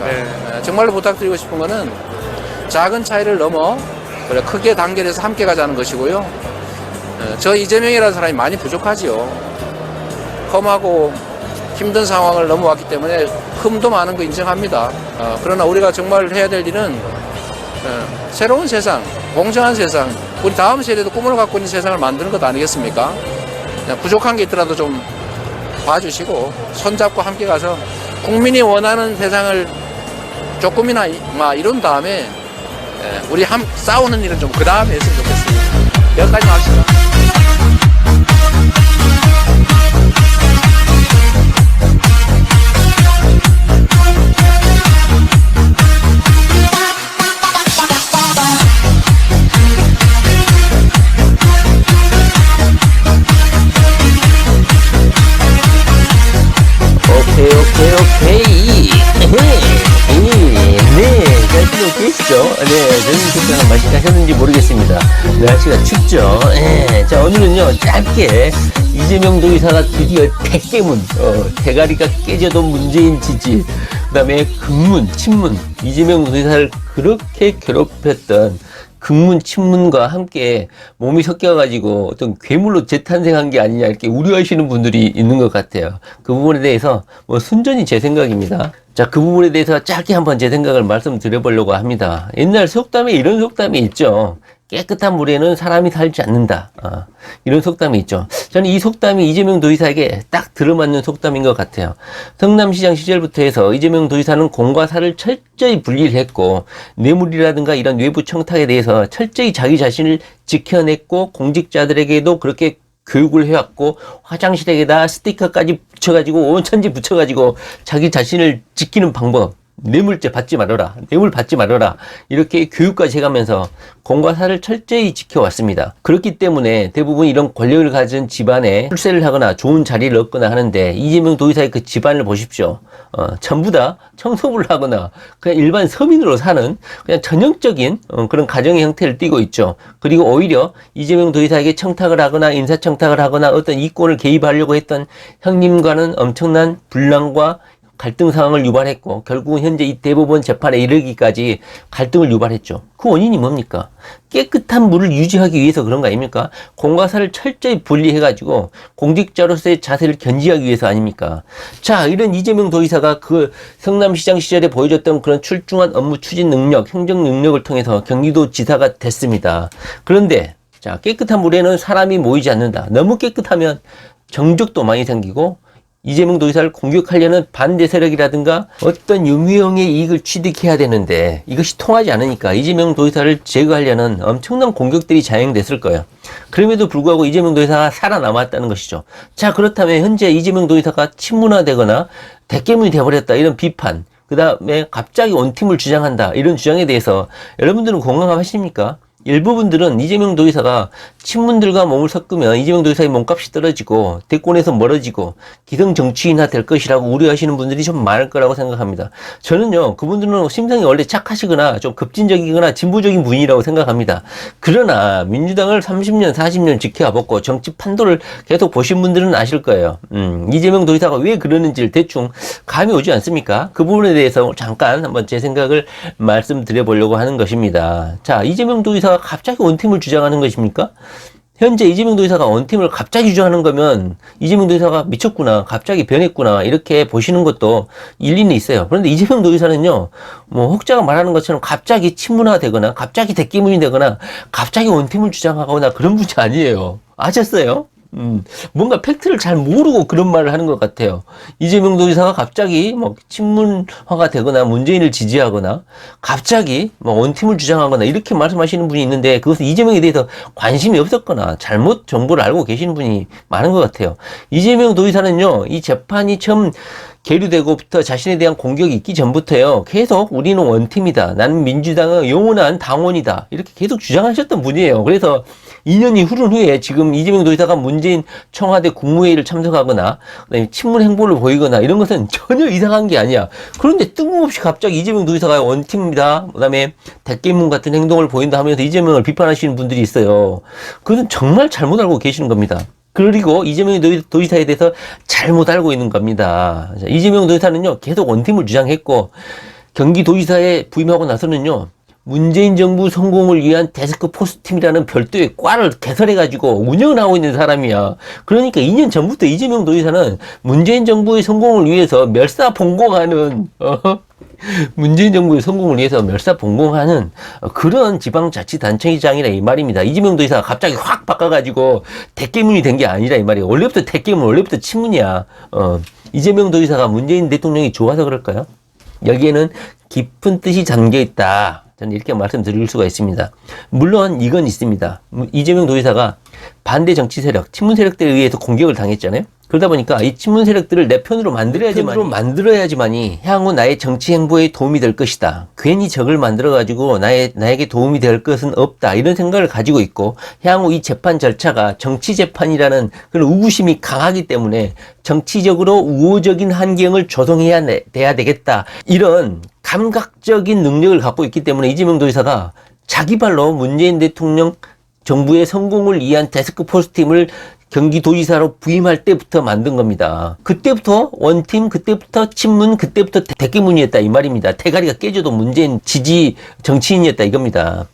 않겠습니까? 네. 예, 정말로 부탁드리고 싶은 거는 작은 차이를 넘어 크게 단결해서 함께 가자는 것이고요. 예, 저 이재명이라는 사람이 많이 부족하지요. 험하고 힘든 상황을 넘어왔기 때문에 흠도 많은 거 인정합니다. 어, 그러나 우리가 정말 해야 될 일은 어, 새로운 세상, 공정한 세상, 우리 다음 세대도 꿈을 갖고 있는 세상을 만드는 것 아니겠습니까? 그냥 부족한 게 있더라도 좀 봐주시고 손잡고 함께 가서 국민이 원하는 세상을 조금이나 이- 막 이룬 다음에 예, 우리 함 싸우는 일은 좀 그 다음에 했으면 좋겠습니다. 여기까지 합시다. 오케이 오케이 오케이. 계시죠? 네 저는 식사는 맛있게 하셨는지 모르겠습니다 날씨가 춥죠 예. 자 오늘은요 짧게 이재명 도의사가 드디어 대깨문 어, 대가리가 깨져도 문재인 지지 그 다음에 금문 친문 이재명 도의사를 그렇게 괴롭혔던 극문 친문과 함께 몸이 섞여가지고 어떤 괴물로 재탄생한 게 아니냐 이렇게 우려하시는 분들이 있는 것 같아요. 그 부분에 대해서 뭐 순전히 제 생각입니다. 자, 그 부분에 대해서 짧게 한번 제 생각을 말씀드려보려고 합니다. 옛날 속담에 이런 속담이 있죠. 깨끗한 물에는 사람이 살지 않는다. 아, 이런 속담이 있죠. 저는 이 속담이 이재명 도의사에게 딱 들어맞는 속담인 것 같아요. 성남시장 시절부터 해서 이재명 도의사는 공과 사를 철저히 분리를 했고 뇌물이라든가 이런 외부 청탁에 대해서 철저히 자기 자신을 지켜냈고 공직자들에게도 그렇게 교육을 해왔고 화장실에다 스티커까지 붙여가지고 온천지 붙여가지고 자기 자신을 지키는 방법 뇌물죄 받지 말아라 뇌물 받지 말아라 이렇게 교육까지 해가면서 공과 사를 철저히 지켜왔습니다. 그렇기 때문에 대부분 이런 권력을 가진 집안에 출세를 하거나 좋은 자리를 얻거나 하는데 이재명 도의사의 그 집안을 보십시오. 어, 전부 다 청소부를 하거나 그냥 일반 서민으로 사는 그냥 전형적인 어, 그런 가정의 형태를 띠고 있죠. 그리고 오히려 이재명 도의사에게 청탁을 하거나 인사청탁을 하거나 어떤 이권을 개입하려고 했던 형님과는 엄청난 분란과 갈등 상황을 유발했고 결국은 현재 이 대법원 재판에 이르기까지 갈등을 유발했죠. 그 원인이 뭡니까? 깨끗한 물을 유지하기 위해서 그런 거 아닙니까? 공과 사를 철저히 분리해가지고 공직자로서의 자세를 견지하기 위해서 아닙니까? 자, 이런 이재명 도의사가 그 성남시장 시절에 보여줬던 그런 출중한 업무 추진 능력, 행정 능력을 통해서 경기도 지사가 됐습니다. 그런데 자, 깨끗한 물에는 사람이 모이지 않는다. 너무 깨끗하면 정적도 많이 생기고 이재명 도지사를 공격하려는 반대 세력이라든가 어떤 유미형의 이익을 취득해야 되는데 이것이 통하지 않으니까 이재명 도지사를 제거하려는 엄청난 공격들이 자행됐을 거예요. 그럼에도 불구하고 이재명 도지사가 살아남았다는 것이죠. 자 그렇다면 현재 이재명 도지사가 친문화되거나 대깨문이 되어버렸다 이런 비판 그 다음에 갑자기 원팀을 주장한다 이런 주장에 대해서 여러분들은 공감하십니까? 일부분들은 이재명 도의사가 친문들과 몸을 섞으면 이재명 도의사의 몸값이 떨어지고 대권에서 멀어지고 기성 정치인화 될 것이라고 우려하시는 분들이 좀 많을 거라고 생각합니다. 저는요, 그분들은 심성이 원래 착하시거나 좀 급진적이거나 진보적인 분이라고 생각합니다. 그러나 민주당을 30년, 40년 지켜왔고 정치 판도를 계속 보신 분들은 아실 거예요. 음, 이재명 도의사가 왜 그러는지를 대충 감이 오지 않습니까? 그 부분에 대해서 잠깐 한번 제 생각을 말씀드려 보려고 하는 것입니다. 자, 이재명 도의사 가 갑자기 원팀을 주장하는 것입니까? 현재 이재명 도의사가 원팀을 갑자기 주장하는 거면 이재명 도의사가 미쳤구나, 갑자기 변했구나 이렇게 보시는 것도 일리는 있어요. 그런데 이재명 도의사는요, 뭐 혹자가 말하는 것처럼 갑자기 친문화되거나, 갑자기 대기문이 되거나, 갑자기 원팀을 주장하거나 그런 분이 아니에요. 아셨어요? 음, 뭔가 팩트를 잘 모르고 그런 말을 하는 것 같아요. 이재명 도지사가 갑자기 뭐 친문화가 되거나 문재인을 지지하거나 갑자기 뭐 원팀을 주장하거나 이렇게 말씀하시는 분이 있는데 그것은 이재명에 대해서 관심이 없었거나 잘못 정보를 알고 계시는 분이 많은 것 같아요. 이재명 도지사는요, 이 재판이 처음 계류되고부터 자신에 대한 공격이 있기 전부터요, 계속 우리는 원팀이다. 나는 민주당의 영원한 당원이다. 이렇게 계속 주장하셨던 분이에요. 그래서 2년이 흐른 후에 지금 이재명 도지사가 문재인 청와대 국무회의를 참석하거나 그다음에 친문 행보를 보이거나 이런 것은 전혀 이상한 게 아니야. 그런데 뜬금없이 갑자기 이재명 도지사가 원팀이다. 그다음에 대깨문 같은 행동을 보인다 하면서 이재명을 비판하시는 분들이 있어요. 그것은 정말 잘못 알고 계시는 겁니다. 그리고 이재명 도지- 도지사에 대해서 잘못 알고 있는 겁니다. 자, 이재명 도지사는요, 계속 원팀을 주장했고, 경기도지사에 부임하고 나서는요. 문재인 정부 성공을 위한 데스크 포스팀이라는 별도의 과를 개설해가지고 운영을 하고 있는 사람이야. 그러니까 2년 전부터 이재명 도지사는 문재인 정부의 성공을 위해서 멸사봉공하는, 어? 문재인 정부의 성공을 위해서 멸사봉공하는 그런 지방자치단체장이라 이 말입니다. 이재명 도지사가 갑자기 확 바꿔가지고 대깨문이 된 게 아니라 이 말이에요. 원래부터 대깨문, 원래부터 친문이야. 어, 이재명 도지사가 문재인 대통령이 좋아서 그럴까요? 여기에는 깊은 뜻이 잠겨 있다. 저는 이렇게 말씀드릴 수가 있습니다. 물론 이건 있습니다. 이재명 도지사가 반대 정치 세력, 친문 세력들에 의해서 공격을 당했잖아요. 그러다 보니까 이 친문 세력들을 내 편으로 만들어야지만이, 만들어야지만이 향후 나의 정치 행보에 도움이 될 것이다. 괜히 적을 만들어 가지고 나의, 나에게 도움이 될 것은 없다. 이런 생각을 가지고 있고, 향후 이 재판 절차가 정치 재판이라는 그런 우구심이 강하기 때문에 정치적으로 우호적인 환경을 조성해야 내- 돼야 되겠다. 이런 감각적인 능력을 갖고 있기 때문에 이재명 도지사가 자기 발로 문재인 대통령 정부의 성공을 위한 데스크 포스 팀을 경기도지사로 부임할 때부터 만든 겁니다. 그때부터 원팀, 그때부터 친문, 그때부터 대- 대깨문이었다 이 말입니다. 대가리가 깨져도 문재인 지지 정치인이었다 이겁니다.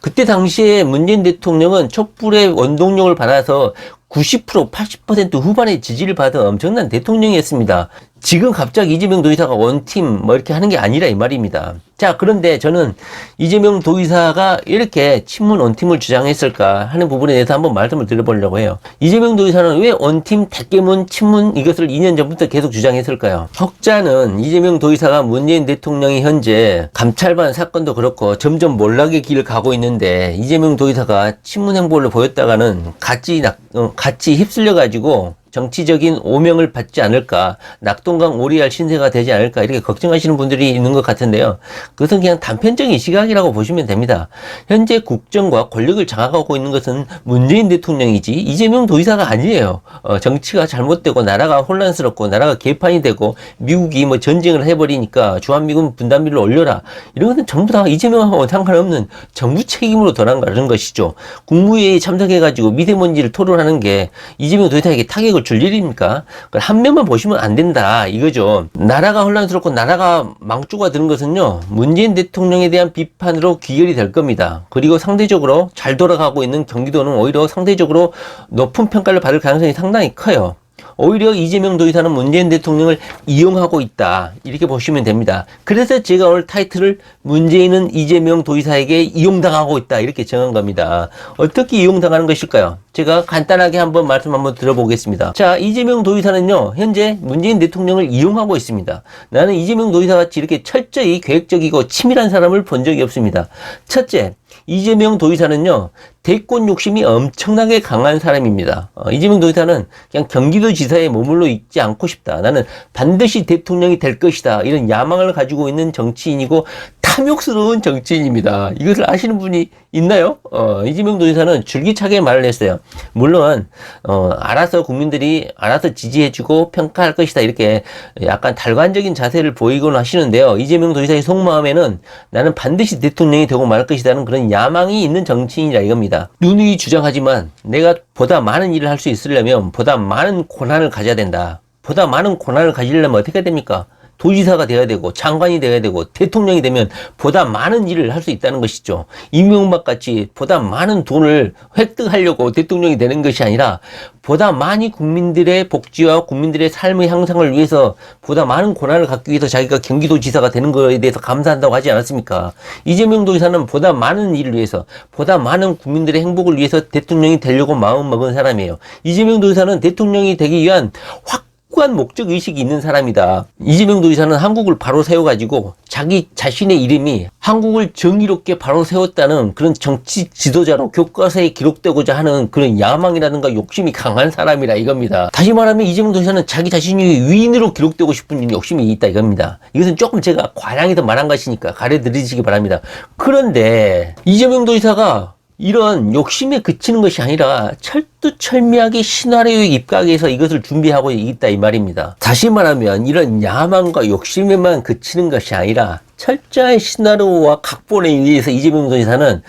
그때 당시에 문재인 대통령은 촛불의 원동력을 받아서 90% 80% 후반의 지지를 받은 엄청난 대통령이었습니다. 지금 갑자기 이재명 도지사가 원팀 뭐 이렇게 하는 게 아니라 이 말입니다. 자, 그런데 저는 이재명 도지사가 이렇게 친문 원팀을 주장했을까 하는 부분에 대해서 한번 말씀을 드려보려고 해요. 이재명 도지사는 왜 원팀, 대깨문, 친문 이것을 2년 전부터 계속 주장했을까요? 혹자는 이재명 도지사가 문재인 대통령이 현재 감찰반 사건도 그렇고 점점 몰락의 길을 가고 있는데 이재명 도지사가 친문 행보를 보였다가는 같이 낙, 어, 같이 휩쓸려 가지고 정치적인 오명을 받지 않을까, 낙동강 오리알 신세가 되지 않을까, 이렇게 걱정하시는 분들이 있는 것 같은데요. 그것은 그냥 단편적인 시각이라고 보시면 됩니다. 현재 국정과 권력을 장악하고 있는 것은 문재인 대통령이지, 이재명 도지사가 아니에요. 어, 정치가 잘못되고, 나라가 혼란스럽고, 나라가 개판이 되고, 미국이 뭐 전쟁을 해버리니까 주한미군 분담비를 올려라. 이런 것은 전부 다 이재명하고 상관없는 정부 책임으로 돌아가는 것이죠. 국무회의에 참석해가지고 미세먼지를 토론하는 게 이재명 도지사에게 타격을 줄 일입니까? 한 면만 보시면 안 된다 이거죠. 나라가 혼란스럽고 나라가 망조가 드는 것은요 문재인 대통령에 대한 비판으로 귀결이 될 겁니다. 그리고 상대적으로 잘 돌아가고 있는 경기도는 오히려 상대적으로 높은 평가를 받을 가능성이 상당히 커요. 오히려 이재명 도지사는 문재인 대통령을 이용하고 있다. 이렇게 보시면 됩니다. 그래서 제가 오늘 타이틀을 문재인은 이재명 도지사에게 이용당하고 있다. 이렇게 정한 겁니다. 어떻게 이용당하는 것일까요? 제가 간단하게 한번 말씀 한번 들어보겠습니다. 자, 이재명 도지사는요, 현재 문재인 대통령을 이용하고 있습니다. 나는 이재명 도지사 같이 이렇게 철저히 계획적이고 치밀한 사람을 본 적이 없습니다. 첫째, 이재명 도지사는요, 대권 욕심이 엄청나게 강한 사람입니다. 어, 이재명 도지사는 그냥 경기도 지사에 머물러 있지 않고 싶다. 나는 반드시 대통령이 될 것이다. 이런 야망을 가지고 있는 정치인이고 탐욕스러운 정치인입니다. 이것을 아시는 분이 있나요? 어, 이재명 도지사는 줄기차게 말을 했어요. 물론 어, 알아서 국민들이 알아서 지지해주고 평가할 것이다. 이렇게 약간 달관적인 자세를 보이곤 하시는데요. 이재명 도지사의 속마음에는 나는 반드시 대통령이 되고 말 것이라는 그런 야망이 있는 정치인이라 이겁니다. 누누이 주장하지만 내가 보다 많은 일을 할 수 있으려면 보다 많은 권한을 가져야 된다. 보다 많은 권한을 가지려면 어떻게 됩니까? 도지사가 돼야 되고 장관이 돼야 되고 대통령이 되면 보다 많은 일을 할 수 있다는 것이죠. 이명박 같이 보다 많은 돈을 획득하려고 대통령이 되는 것이 아니라 보다 많이 국민들의 복지와 국민들의 삶의 향상을 위해서 보다 많은 권한을 갖기 위해서 자기가 경기도지사가 되는 것에 대해서 감사한다고 하지 않았습니까? 이재명 도지사는 보다 많은 일을 위해서 보다 많은 국민들의 행복을 위해서 대통령이 되려고 마음먹은 사람이에요. 이재명 도지사는 대통령이 되기 위한 확 확고한 목적 의식이 있는 사람이다. 이재명 도지사는 한국을 바로 세워가지고 자기 자신의 이름이 한국을 정의롭게 바로 세웠다는 그런 정치 지도자로 교과서에 기록되고자 하는 그런 야망이라든가 욕심이 강한 사람이라 이겁니다. 다시 말하면 이재명 도지사는 자기 자신이 위인으로 기록되고 싶은 욕심이 있다 이겁니다. 이것은 조금 제가 과장해서 말한 것이니까 가려드리시기 바랍니다. 그런데 이재명 도지사가 이런 욕심에 그치는 것이 아니라 철두철미하게 신화로에 입각해서 이것을 준비하고 있다 이 말입니다. 다시 말하면 이런 야망과 욕심에만 그치는 것이 아니라 철저한 신화로와 각본에 의해서 이재명 도지사는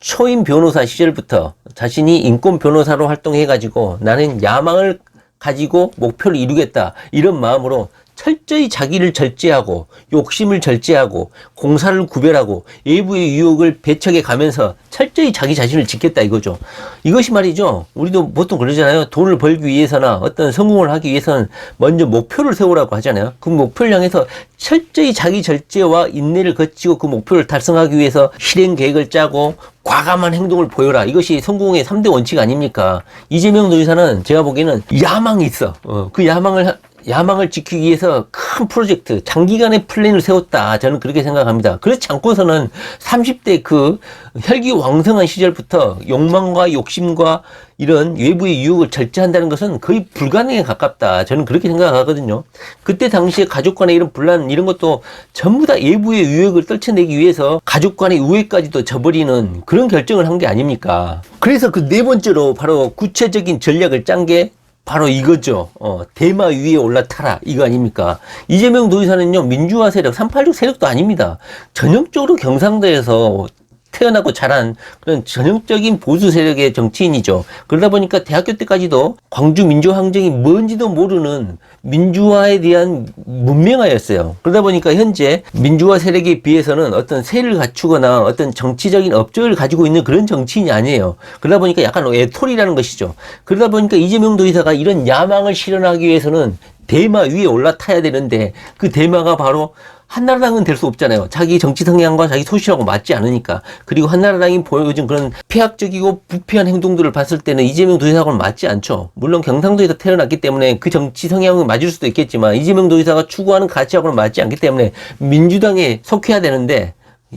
초임 변호사 시절부터 자신이 인권 변호사로 활동해가지고 나는 야망을 가지고 목표를 이루겠다 이런 마음으로 철저히 자기를 절제하고 욕심을 절제하고 공사를 구별하고 외부의 유혹을 배척해 가면서 철저히 자기 자신을 지켰다 이거죠. 이것이 말이죠. 우리도 보통 그러잖아요. 돈을 벌기 위해서나 어떤 성공을 하기 위해서는 먼저 목표를 세우라고 하잖아요. 그 목표를 향해서 철저히 자기 절제와 인내를 거치고 그 목표를 달성하기 위해서 실행 계획을 짜고 과감한 행동을 보여라. 이것이 성공의 3대 원칙 아닙니까? 이재명 도지사는 제가 보기에는 야망이 있어. 어, 그 야망을 하- 야망을 지키기 위해서 큰 프로젝트, 장기간의 플랜을 세웠다. 저는 그렇게 생각합니다. 그렇지 않고서는 30대 그 혈기 왕성한 시절부터 욕망과 욕심과 이런 외부의 유혹을 절제한다는 것은 거의 불가능에 가깝다. 저는 그렇게 생각하거든요. 그때 당시에 가족 간의 이런 분란, 이런 것도 전부 다 외부의 유혹을 떨쳐내기 위해서 가족 간의 우애까지도 저버리는 그런 결정을 한 게 아닙니까? 그래서 그 네 번째로 바로 구체적인 전략을 짠 게 바로 이거죠. 어, 대마 위에 올라타라. 이거 아닙니까? 이재명 도지사는요, 민주화 세력, 386 세력도 아닙니다. 전형적으로 경상도에서 태어나고 자란 그런 전형적인 보수 세력의 정치인이죠. 그러다 보니까 대학교 때까지도 광주 민주항쟁이 뭔지도 모르는 민주화에 대한 문명화였어요. 그러다 보니까 현재 민주화 세력에 비해서는 어떤 세를 갖추거나 어떤 정치적인 업적을 가지고 있는 그런 정치인이 아니에요. 그러다 보니까 약간 외톨이라는 것이죠. 그러다 보니까 이재명 도지사가 이런 야망을 실현하기 위해서는 대마 위에 올라타야 되는데 그 대마가 바로 한나라당은 될 수 없잖아요. 자기 정치 성향과 자기 소신하고 맞지 않으니까. 그리고 한나라당이 보여준 그런 폐악적이고 부패한 행동들을 봤을 때는 이재명 도지사하고는 맞지 않죠. 물론 경상도에서 태어났기 때문에 그 정치 성향은 맞을 수도 있겠지만 이재명 도지사가 추구하는 가치하고는 맞지 않기 때문에 민주당에 속해야 되는데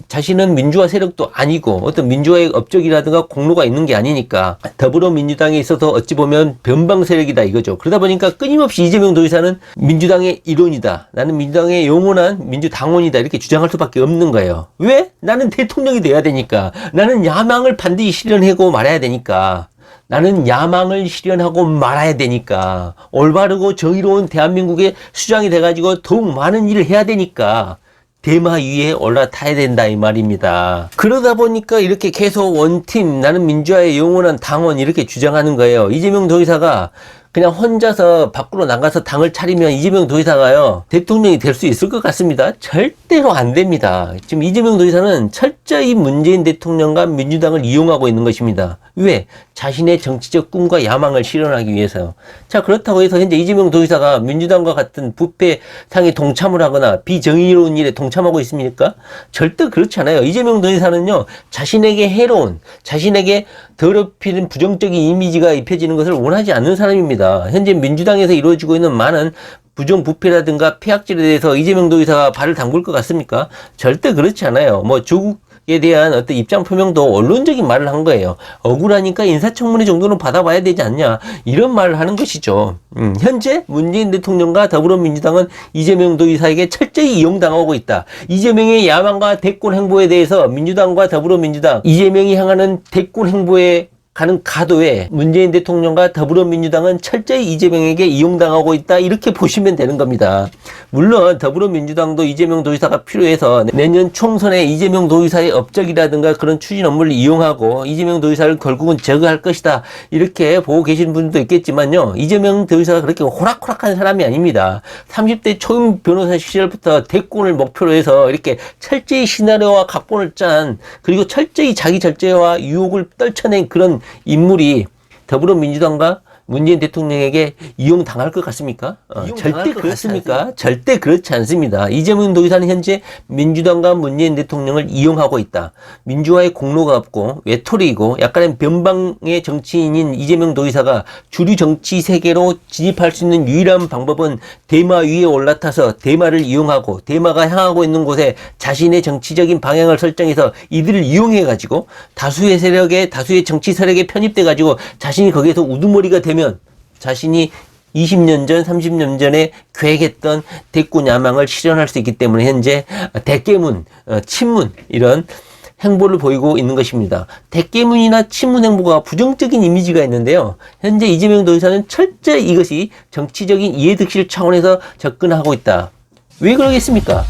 자신은 민주화 세력도 아니고 어떤 민주화의 업적이라든가 공로가 있는 게 아니니까 더불어민주당에 있어서 어찌 보면 변방 세력이다 이거죠. 그러다 보니까 끊임없이 이재명 도지사는 민주당의 일원이다. 나는 민주당의 영원한 민주당원이다. 이렇게 주장할 수밖에 없는 거예요. 왜? 나는 대통령이 돼야 되니까. 나는 야망을 반드시 실현하고 말아야 되니까. 나는 야망을 실현하고 말아야 되니까. 올바르고 정의로운 대한민국의 수장이 돼가지고 더욱 많은 일을 해야 되니까. 대마 위에 올라타야 된다 이 말입니다. 그러다 보니까 이렇게 계속 원팀 나는 민주화의 영원한 당원 이렇게 주장하는 거예요. 이재명 도지사가 그냥 혼자서 밖으로 나가서 당을 차리면 이재명 도지사가요 대통령이 될 수 있을 것 같습니다. 절대로 안 됩니다. 지금 이재명 도지사는 철저히 문재인 대통령과 민주당을 이용하고 있는 것입니다. 왜? 자신의 정치적 꿈과 야망을 실현하기 위해서요. 자 그렇다고 해서 현재 이재명 도지사가 민주당과 같은 부패 상에 동참을 하거나 비정의로운 일에 동참하고 있습니까? 절대 그렇지 않아요. 이재명 도지사는요 자신에게 해로운 자신에게 더럽히는 부정적인 이미지가 입혀지는 것을 원하지 않는 사람입니다. 현재 민주당에서 이루어지고 있는 많은 부정부패라든가 폐악질에 대해서 이재명 도지사가 발을 담글 것 같습니까? 절대 그렇지 않아요. 뭐 조국 에 대한 어떤 입장 표명도 언론적인 말을 한 거예요. 억울하니까 인사청문회 정도는 받아봐야 되지 않냐. 이런 말을 하는 것이죠. 음, 현재 문재인 대통령과 더불어민주당은 이재명 도지사에게 철저히 이용당하고 있다. 이재명의 야망과 대권 행보에 대해서 민주당과 더불어민주당, 이재명이 향하는 대권 행보에 가는 가도에 문재인 대통령과 더불어민주당은 철저히 이재명에게 이용당하고 있다 이렇게 보시면 되는 겁니다. 물론 더불어민주당도 이재명 도지사가 필요해서 내년 총선에 이재명 도지사의 업적이라든가 그런 추진 업무를 이용하고 이재명 도지사를 결국은 제거할 것이다 이렇게 보고 계시는 분도 있겠지만요. 이재명 도지사가 그렇게 호락호락한 사람이 아닙니다. 30대 초임 변호사 시절부터 대권을 목표로 해서 이렇게 철저히 시나리오와 각본을 짠 그리고 철저히 자기 절제와 유혹을 떨쳐낸 그런 인물이 더불어민주당과 문재인 대통령에게 이용당할 것 같습니까? 어, 절대 그렇습니까? 절대 그렇지 않습니다. 이재명 도지사는 현재 민주당과 문재인 대통령을 이용하고 있다. 민주화의 공로가 없고 외톨이이고 약간의 변방의 정치인인 이재명 도지사가 주류 정치 세계로 진입할 수 있는 유일한 방법은 대마 위에 올라타서 대마를 이용하고 대마가 향하고 있는 곳에 자신의 정치적인 방향을 설정해서 이들을 이용해 가지고 다수의 세력에 다수의 정치 세력에 편입돼 가지고 자신이 거기에서 우두머리가 되면 자신이 20년 전, 30년 전에 계획했던 대권 야망을 실현할 수 있기 때문에 현재 대깨문, 어, 친문 이런 행보를 보이고 있는 것입니다. 대깨문이나 친문 행보가 부정적인 이미지가 있는데요. 현재 이재명 도지사는 철저히 이것이 정치적인 이해득실 차원에서 접근하고 있다. 왜 그러겠습니까?